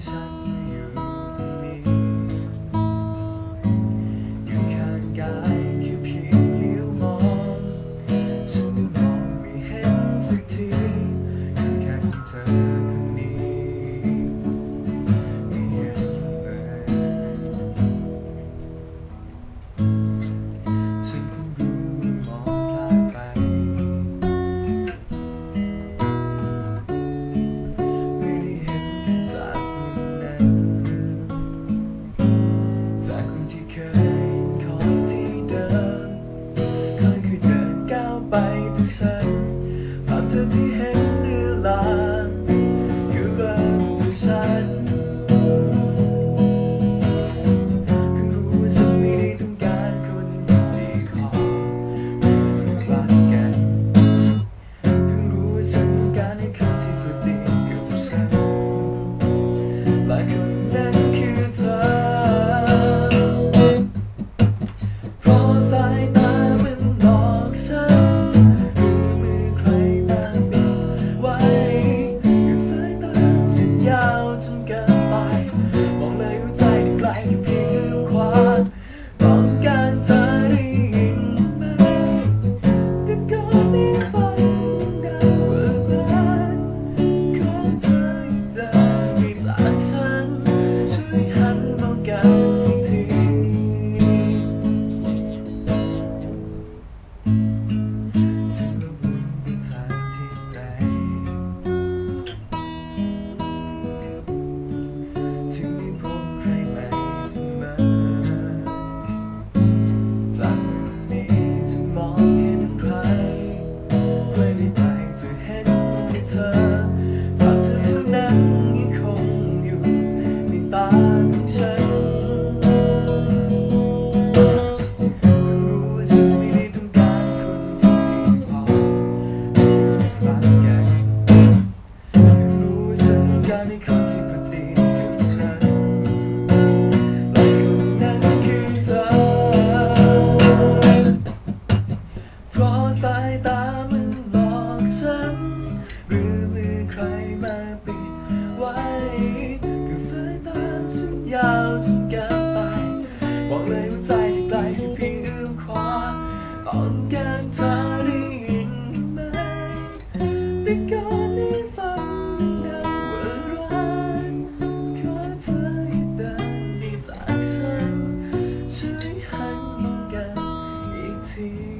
sun. เลยได้ไหจะเห็นเธอภาพเธอทุกนั้นยังคงอยู่ในตาของฉันรู้ฉันไม่ได้ต้องการคนที่ดีอรักแกรู้ว่าฉันต้องการให้คนที่ see.